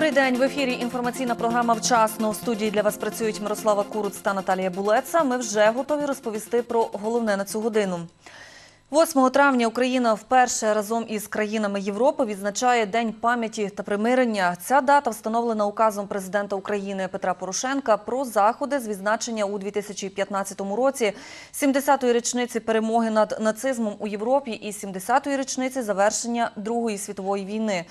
Добрий день. В ефірі інформаційна програма Вчасно. В студії для вас працюють Мирослава Куруц та Наталія Булеца. Ми вже готові розповісти про головне на цю годину. 8 травня Україна вперше разом із країнами Європи відзначає День пам'яті та примирення. Ця дата встановлена указом президента України Петра Порошенка про заходи з відзначення у 2015 році 70-ї річниці перемоги над нацизмом у Європі і 70-ї річниці завершення Другої світової війни.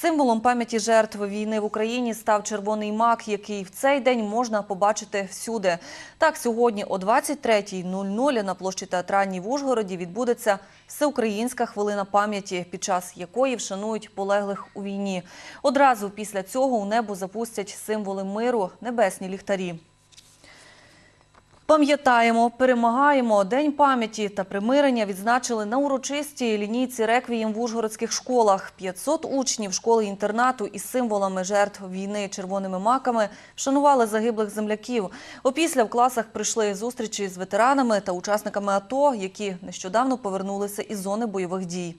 Символом пам'яті жертв війни в Україні став червоний мак, який в цей день можна побачити всюди. Так, сьогодні о 23.00 на площі театральній в Ужгороді відбудеться всеукраїнська хвилина пам'яті, під час якої вшанують полеглих у війні. Одразу після цього у небо запустять символи миру небесні ліхтарі. Пам'ятаємо, перемагаємо. День пам'яті та примирення відзначили на урочистій лінійці реквієм в ужгородських школах. 500 учнів школи-інтернату із символами жертв війни червоними маками вшанували загиблих земляків. Опісля в класах прийшли зустрічі з ветеранами та учасниками АТО, які нещодавно повернулися із зони бойових дій.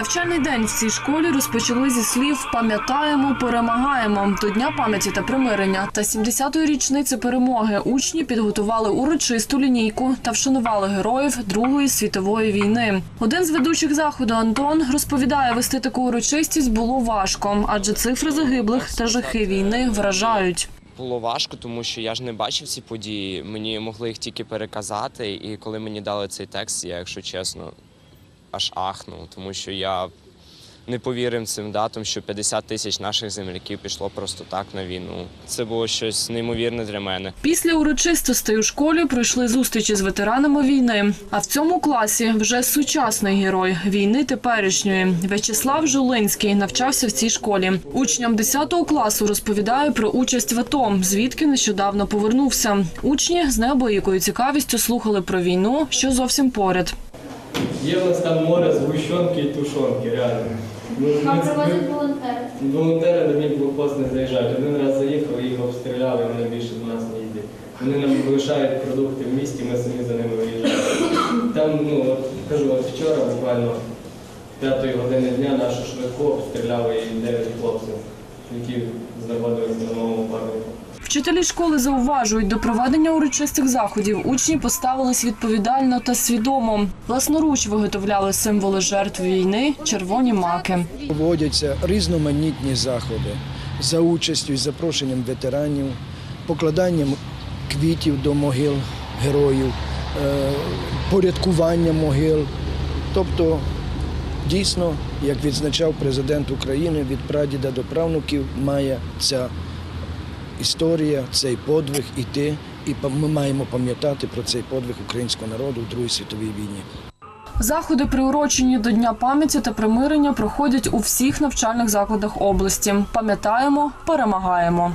Навчальний день в цій школі розпочали зі слів Пам'ятаємо, перемагаємо до Дня пам'яті та примирення та 70-ї річниці перемоги. Учні підготували урочисту лінійку та вшанували героїв Другої світової війни. Один з ведучих заходу Антон розповідає, вести таку урочистість було важко, адже цифри загиблих та жахи війни вражають. Було важко, тому що я ж не бачив ці події. Мені могли їх тільки переказати. І коли мені дали цей текст, я, якщо чесно, аж ахнув, тому що я не повірив цим датам, що 50 тисяч наших земляків пішло просто так на війну. Це було щось неймовірне для мене. Після урочистостей у школі пройшли зустрічі з ветеранами війни. А в цьому класі вже сучасний герой війни теперішньої. В'ячеслав Жулинський навчався в цій школі. Учням 10 класу розповідає про участь в АТО, звідки нещодавно повернувся. Учні з неабиякою цікавістю слухали про війну, що зовсім поряд. Є в нас там море згущенки і тушонки, реально. Ну, Нам ми- привозять волонтери. волонтери до них блокпост не заїжджають. Один раз заїхав, їх обстріляли, вони більше до нас не їздять. Вони нам лишають продукти в місті, ми самі за ними виїжджаємо. Там, ну, от, кажу, от вчора буквально п'ятої години дня нашу швидку обстріляли і дев'ять хлопців, які знаходилися на новому парку. Вчителі школи зауважують, до проведення урочистих заходів учні поставились відповідально та свідомо. Власноруч виготовляли символи жертв війни, червоні маки. Проводяться різноманітні заходи за участю і запрошенням ветеранів, покладанням квітів до могил героїв, е, порядкуванням могил. Тобто, дійсно, як відзначав президент України, від прадіда до правнуків має ця історія, цей подвиг іти, і ми маємо пам'ятати про цей подвиг українського народу у Другій світовій війні. Заходи, приурочені до Дня пам'яті та примирення, проходять у всіх навчальних закладах області. Пам'ятаємо, перемагаємо.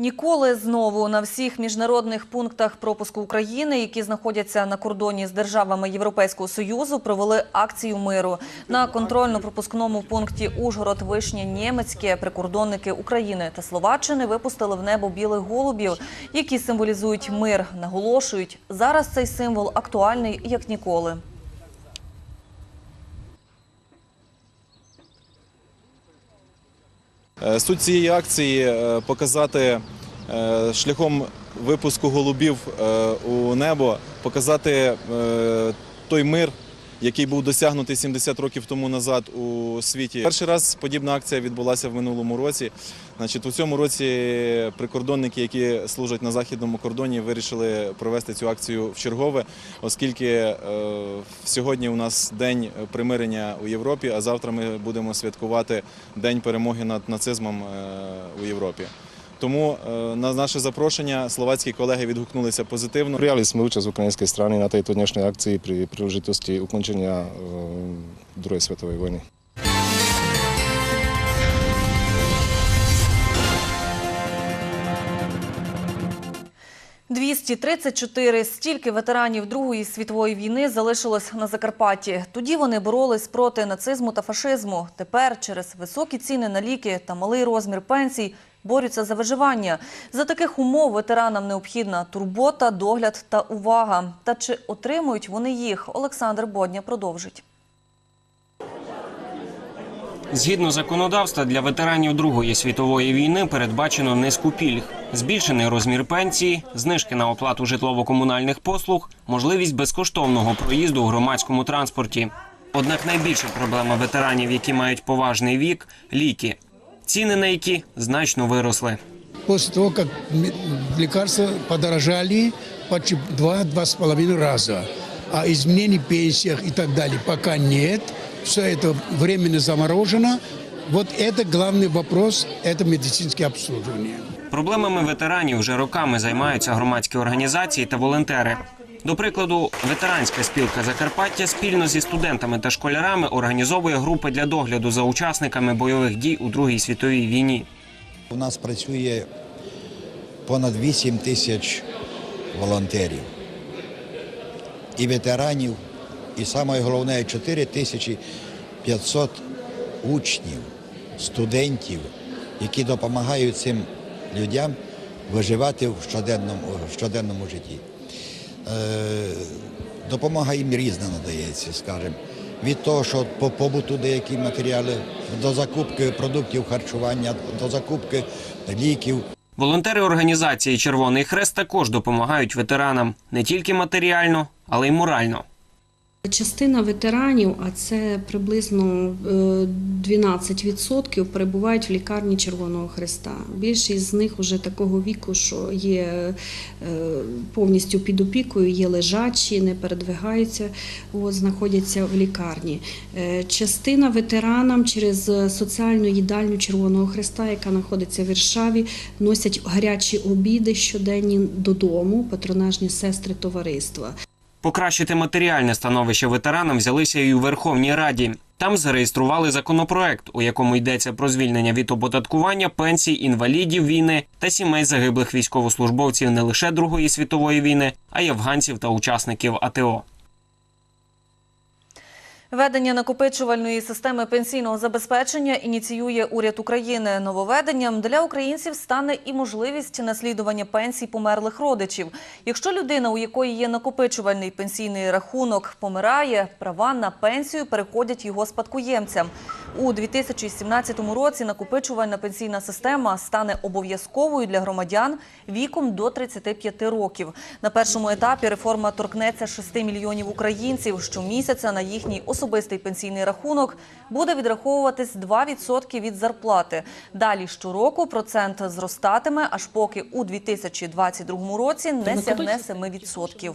Ніколи знову на всіх міжнародних пунктах пропуску України, які знаходяться на кордоні з державами Європейського союзу, провели акцію миру. На контрольно-пропускному пункті Ужгород, Вишня, Нємецьке прикордонники України та Словаччини випустили в небо білих голубів, які символізують мир. Наголошують, зараз цей символ актуальний як ніколи. Суть цієї акції е, показати е, шляхом випуску голубів е, у небо, показати е, той мир, який був досягнутий 70 років тому назад у світі. Перший раз подібна акція відбулася в минулому році. Значить, у цьому році прикордонники, які служать на західному кордоні, вирішили провести цю акцію в чергове, оскільки е, сьогодні у нас день примирення у Європі, а завтра ми будемо святкувати День перемоги над нацизмом е, у Європі. Тому е, на наше запрошення словацькі колеги відгукнулися позитивно. Prijali sme účasť ukrajinskej strany na tejto dnešnej akcii pri príležitosti ukončenia e, druhej svetovej vojny. 234 – стільки ветеранів Другої світової війни залишилось на Закарпатті. Тоді вони боролись проти нацизму та фашизму. Тепер через високі ціни на ліки та малий розмір пенсій борються за виживання. За таких умов ветеранам необхідна турбота, догляд та увага. Та чи отримують вони їх? Олександр Бодня продовжить. Згідно законодавства, для ветеранів Другої світової війни передбачено низку пільг, збільшений розмір пенсії, знижки на оплату житлово-комунальних послуг, можливість безкоштовного проїзду у громадському транспорті. Однак найбільша проблема ветеранів, які мають поважний вік ліки, ціни на які значно виросли. После того, как м- лекарства подорожали почти два-два с половиной раза, а изменений в пенсиях и так далее пока нет, все это временно заморожено. Вот это главный вопрос, это медицинское обслуживание. Проблемами ветеранів вже роками займаються громадські організації та волонтери. До прикладу, ветеранська спілка Закарпаття спільно зі студентами та школярами організовує групи для догляду за учасниками бойових дій у Другій світовій війні. У нас працює понад 8 тисяч волонтерів і ветеранів, і саме головне 4 тисячі 500 учнів, студентів, які допомагають цим людям виживати в щоденному, в щоденному житті. Е, допомога їм різна надається, скажімо. Від того, що по побуту деякі матеріали, до закупки продуктів харчування, до закупки ліків. Волонтери організації Червоний Хрест також допомагають ветеранам не тільки матеріально, але й морально. Частина ветеранів, а це приблизно е, 12%, перебувають в лікарні Червоного Хреста. Більшість з них вже такого віку, що є е, повністю під опікою, є лежачі, не передвигаються, от, знаходяться в лікарні. Е, Частина ветеранам через соціальну їдальню Червоного Хреста, яка знаходиться в Варшаві, носять гарячі обіди щоденні додому, патронажні сестри товариства. Покращити матеріальне становище ветеранам взялися і у Верховній Раді. Там зареєстрували законопроект, у якому йдеться про звільнення від оподаткування пенсій інвалідів війни та сімей загиблих військовослужбовців не лише Другої світової війни, а й афганців та учасників АТО. Ведення накопичувальної системи пенсійного забезпечення ініціює уряд України. Нововведенням для українців стане і можливість наслідування пенсій померлих родичів. Якщо людина, у якої є накопичувальний пенсійний рахунок, помирає, права на пенсію переходять його спадкоємцям. У 2017 році накопичувальна пенсійна система стане обов'язковою для громадян віком до 35 років. На першому етапі реформа торкнеться 6 мільйонів українців. Щомісяця на їхній особистий пенсійний рахунок буде відраховуватись 2% від зарплати. Далі щороку процент зростатиме, аж поки у 2022 році не сягне 7%.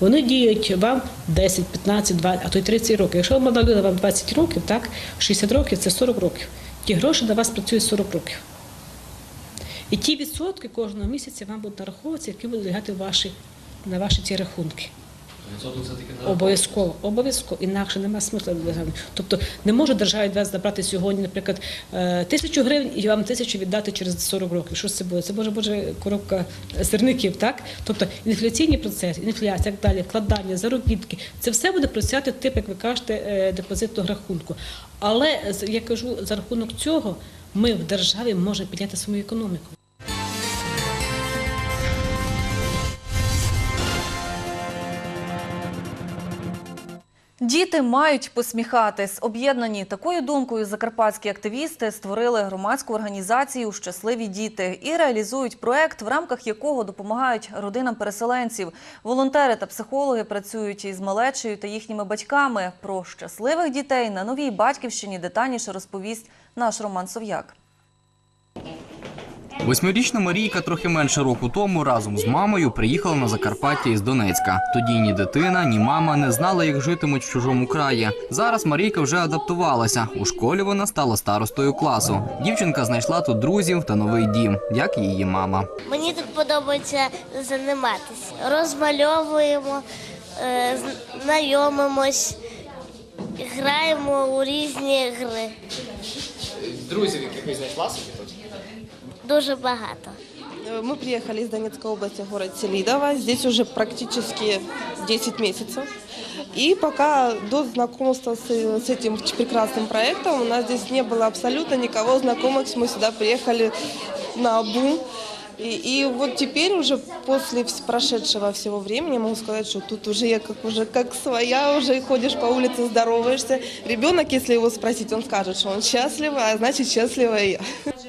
Вони діють вам 10, 15, 20, а то й 30 років. Якщо вам дали вам 20 років, так, 60 років це 40 років. Ті гроші на вас працюють 40 років. І ті відсотки кожного місяця вам будуть нараховуватися, які будуть лягати ваші, на ваші ці рахунки. Обов'язково, обов'язково, інакше немає смисла держави. Тобто не може держава від вас забрати сьогодні, наприклад, е, тисячу гривень і вам тисячу віддати через 40 років. Що ж це буде? Це може боже коробка сирників, так? Тобто інфляційні процеси, інфляція, так далі, вкладання, заробітки, це все буде працювати тип, як ви кажете, е, депозитного рахунку. Але я кажу, за рахунок цього ми в державі можемо підняти свою економіку. Діти мають посміхатись. Об'єднані такою думкою закарпатські активісти створили громадську організацію Щасливі діти і реалізують проект, в рамках якого допомагають родинам переселенців. Волонтери та психологи працюють із малечею та їхніми батьками. Про щасливих дітей на новій батьківщині детальніше розповість наш Роман Сов'як. Восьмирічна Марійка трохи менше року тому разом з мамою приїхала на Закарпаття із Донецька. Тоді ні дитина, ні мама не знали, як житимуть в чужому краї. Зараз Марійка вже адаптувалася. У школі вона стала старостою класу. Дівчинка знайшла тут друзів та новий дім, як і її мама. Мені тут подобається займатися. Розмальовуємо, е, знайомимось, граємо у різні гри. Друзів, яких ви знайшла собі? Дуже багато. Э, Мы приехали из Донецкой области, в город Селидово. Здесь уже практически 10 месяцев. И пока до знакомства с, с этим прекрасным проектом у нас здесь не было абсолютно никого знакомых. Мы сюда приехали на бум. И, и вот теперь уже после прошедшего всего времени могу сказать, что тут уже я как уже как своя, уже ходишь по улице, здороваешься. Ребенок, если его спросить, он скажет, что он счастлив, а значит счастлива и я.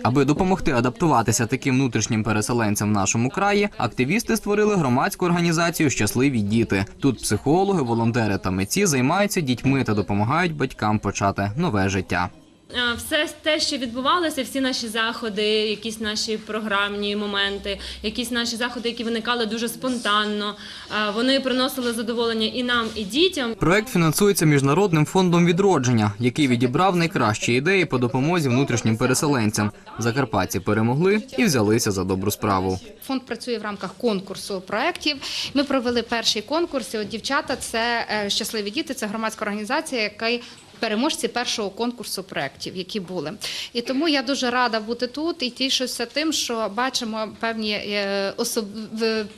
Аби допомогти адаптуватися таким внутрішнім переселенцям в нашому краї, активісти створили громадську організацію Щасливі діти. Тут психологи, волонтери та митці займаються дітьми та допомагають батькам почати нове життя. Е, Все те, що відбувалося, всі наші заходи, якісь наші програмні моменти, якісь наші заходи, які виникали дуже спонтанно, е, вони приносили задоволення і нам, і дітям. Проект фінансується міжнародним фондом відродження, який відібрав найкращі ідеї по допомозі внутрішнім переселенцям. Закарпатці перемогли і взялися за добру справу. Фонд працює в рамках конкурсу проєктів. Ми провели перший конкурс. І от дівчата це е, щасливі діти, це громадська організація, яка переможці першого конкурсу проєктів, які були. І тому я дуже рада бути тут і тішуся тим, що бачимо певні е, особ...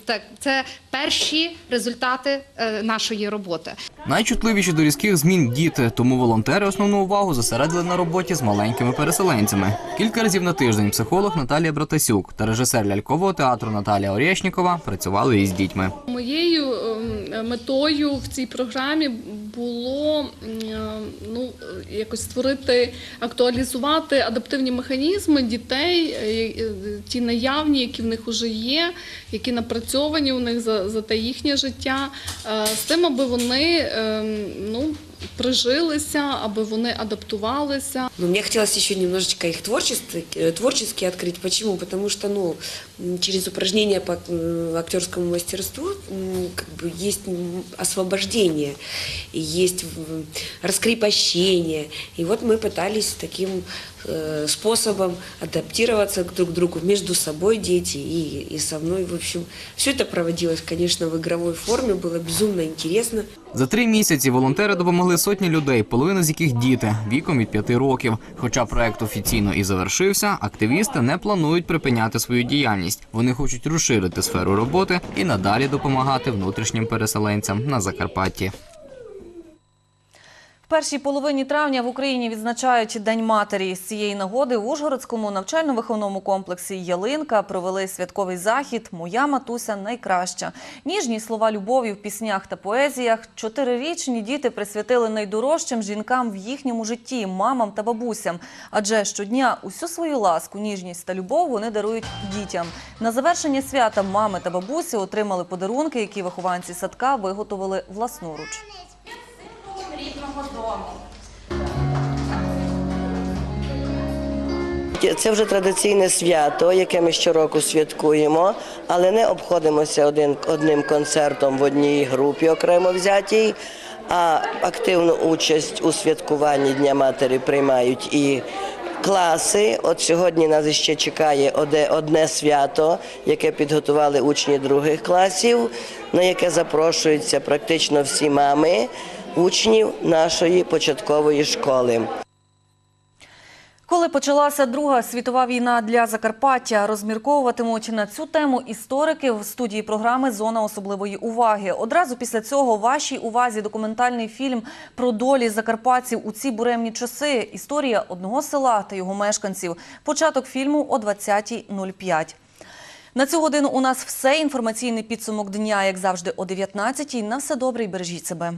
так, це перші результати е, нашої роботи. Найчутливіші до різких змін діти, тому волонтери основну увагу зосередили на роботі з маленькими переселенцями. Кілька разів на тиждень психолог Наталія Братасюк та режисер лялькового театру Наталія Орєшнікова працювали із дітьми. Моєю ем, метою в цій програмі було ем, ну, е, якось створити, актуалізувати адаптивні механізми дітей, е, е, ті наявні, які в них вже є, які напрацьовані у них за, за те їхнє життя, е, з тим, аби вони ну, прижилися, аби вони адаптувалися. Но мне хотелось еще немножечко их творчество, э, творчески открыть. Почему? Потому что ну, через упражнения по э, актерскому мастерству м, как бы есть м, освобождение, и есть м, раскрепощение. И вот мы пытались таким э, способом адаптироваться друг к другу между собой дети и, и со мной. В общем, все это проводилось, конечно, в игровой форме, было безумно интересно. За три місяці волонтери допомогли сотні людей, половина з яких діти віком від п'яти років. Хоча проект офіційно і завершився, активісти не планують припиняти свою діяльність. Вони хочуть розширити сферу роботи і надалі допомагати внутрішнім переселенцям на Закарпатті. Першій половині травня в Україні відзначають День матері. З цієї нагоди в Ужгородському навчально-виховному комплексі Ялинка провели святковий захід Моя матуся найкраща. Ніжні слова любові в піснях та поезіях. Чотирирічні діти присвятили найдорожчим жінкам в їхньому житті мамам та бабусям. Адже щодня усю свою ласку, ніжність та любов вони дарують дітям. На завершення свята мами та бабусі отримали подарунки, які вихованці садка виготовили власноруч. Це вже традиційне свято, яке ми щороку святкуємо, але не обходимося один, одним концертом в одній групі окремо взятій, а активну участь у святкуванні Дня матері приймають і класи. От сьогодні нас ще чекає одне свято, яке підготували учні других класів, на яке запрошуються практично всі мами учнів нашої початкової школи. Коли почалася Друга світова війна для Закарпаття, розмірковуватимуть на цю тему історики в студії програми Зона особливої уваги. Одразу після цього вашій увазі документальний фільм про долі закарпатців у ці буремні часи. Історія одного села та його мешканців. Початок фільму о 20.05. На цю годину у нас все. Інформаційний підсумок дня, як завжди, о 19.00. На все добре і бережіть себе.